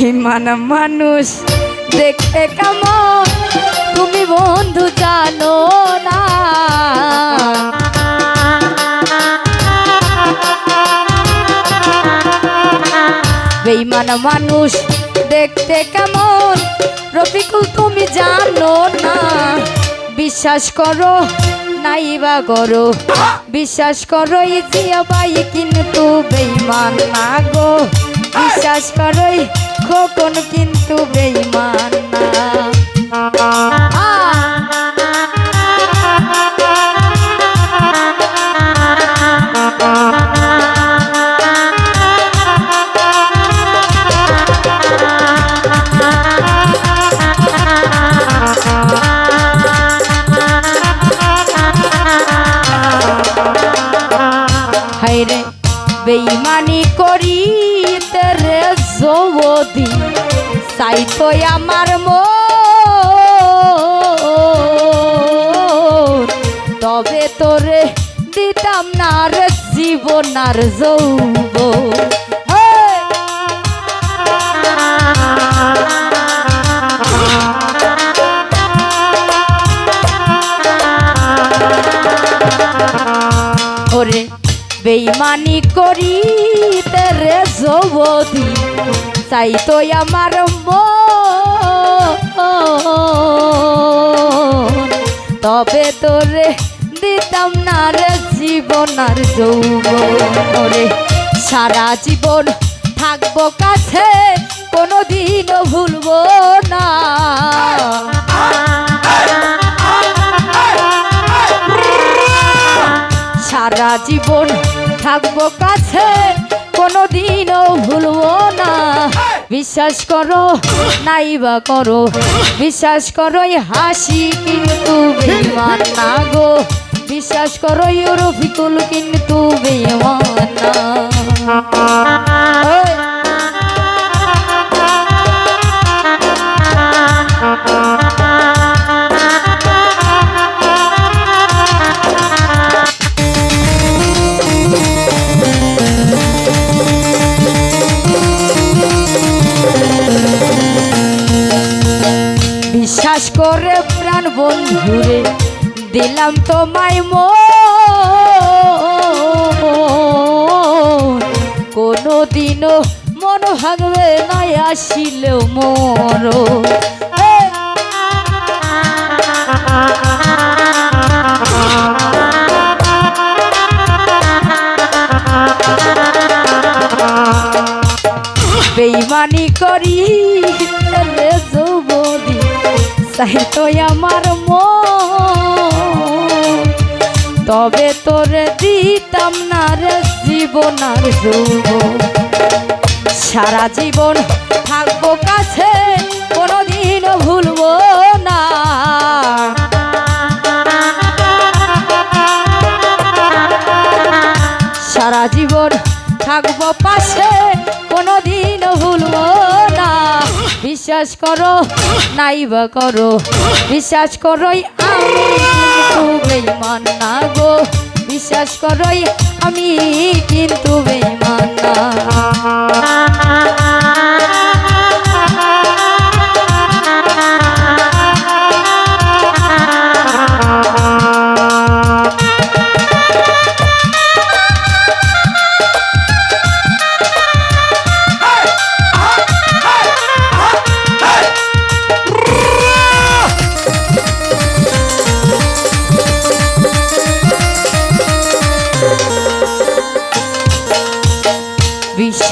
বেইমান মানুষ দেখতে কেমন? তুমি বন্ধু জানো না। বেইমান মানুষ দেখতে কেমন? রফিকুল তুমি জানো না। বিশ্বাস করো নাইবা করো বিশ্বাস করো ইজিয়া বাই কিন্তু বেইমান না গো। বিশ্বাস করো খোকন কিন্তু বেইমান না! বেইমানি করি যৌবদি চাই তো আমার মো তবে তোরে দিতাম না রে জীবন আর যৌব বেইমানি করি তেরে যৌবদি চাই তো আমার তবে তোরে দিতাম না রে জীবন আর যৌবন। রে সারা জীবন থাকব কাছে কোনো কোনোদিনও ভুলবো না। সারা জীবন থাকব কাছে, কোনোদিনও ভুলবো না। বিশ্বাস করো নাই বা করো, বিশ্বাস করো হাসি কিন্তু বেমান না গো। বিশ্বাস করো এই রফিকুল কিন্তু বেমান না। বন্ধুরে দিলাম তোমায় মন। কোনো দিনও মন ভাঙবে নাই আসিলেও মর বেইমানি করি চাই তো আমার মো তবে তোরে দিতাম না রে জীবন আর সারা জীবন থাকব কাছে, কোনোদিনও ভুলবো না। বিশ্বাস করো, নাইবা করো। বিশ্বাস করোই আমি কিন্তু বেইমান না গো। বিশ্বাস করোই আমি কিন্তু বেইমান না।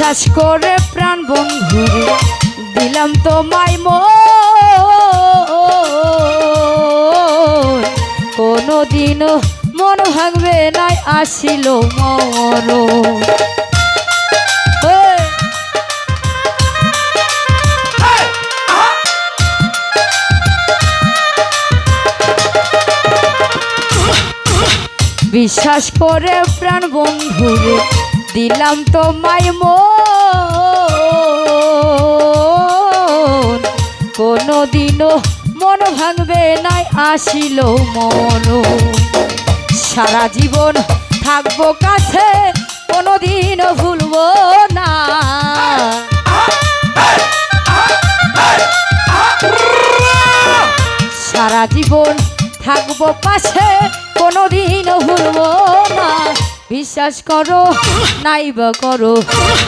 বিশ্বাস করে প্রাণ বন্ধুরে দিলাম তোমায় মন। কোনোদিনও মন ভাঙবে নাই আসিল মর বিশ্বাস করে প্রাণ বন্ধুরে দিলাম তোমায় মন। দিনও মন ভাঙবে নাই আসিল মন। সারা জীবন থাকব কাছে, কোনোদিনও ভুলবো না। সারা জীবন থাকব পাশে, কোনোদিনও ভুলবো না। বিশ্বাস করো, নাইব করো।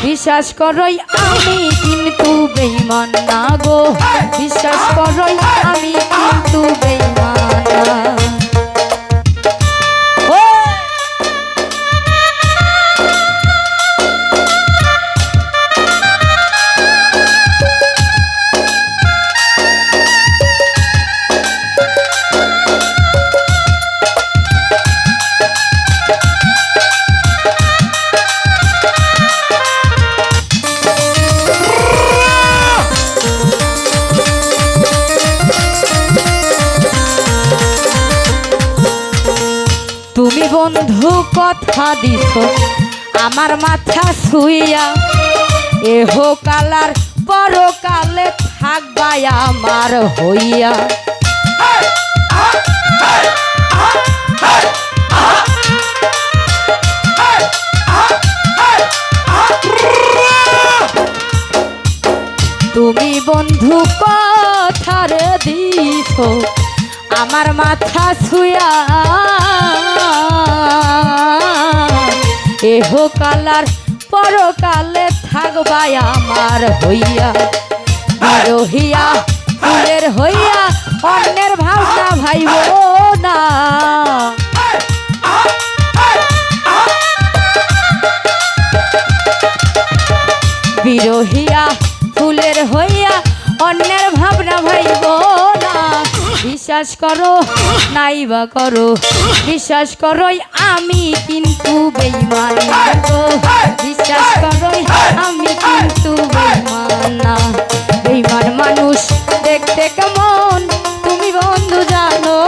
বিশ্বাস করোই আমি কিন্তু বেইমান না গো। বিশ্বাস করোই আমি কিন্তু বেইমান না। বন্ধু কথা দিছ, আমার মাথা শুইয়া এহ কালার পরকালে থাকবাই আমার হইয়া। তুমি বন্ধু কথার দিছ, আমার মাথা এহ কালার পরকালে থাকবাই আমার হইয়া। রহিয়া ফুলের হইয়া অন্যের ভাবনা ভাইব না। বিরহিয়া ফুলের হইয়া অন্যের ভাবনা ভাইব বিশ্বাস করো, নাইবা করো। বিশ্বাস করোই আমি কিন্তু বেইমান বিশ্বাস করোই আমি কিন্তু বেইমান না। বেইমান মানুষ দেখতে কেমন, তুমি বন্ধু জানো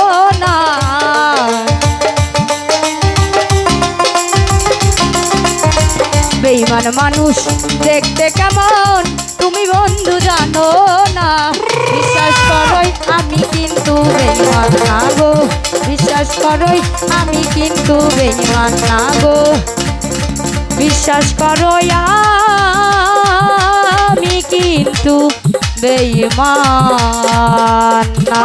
না। বেইমান মানুষ দেখতে কেমন তুমি বন্ধু জানো না। বিশ্বাস করই আমি কিন্তু বেইমান না গো। বিশ্বাস করই আমি কিন্তু বেইমান না গো। বিশ্বাস করই আমি কিন্তু বেইমান না।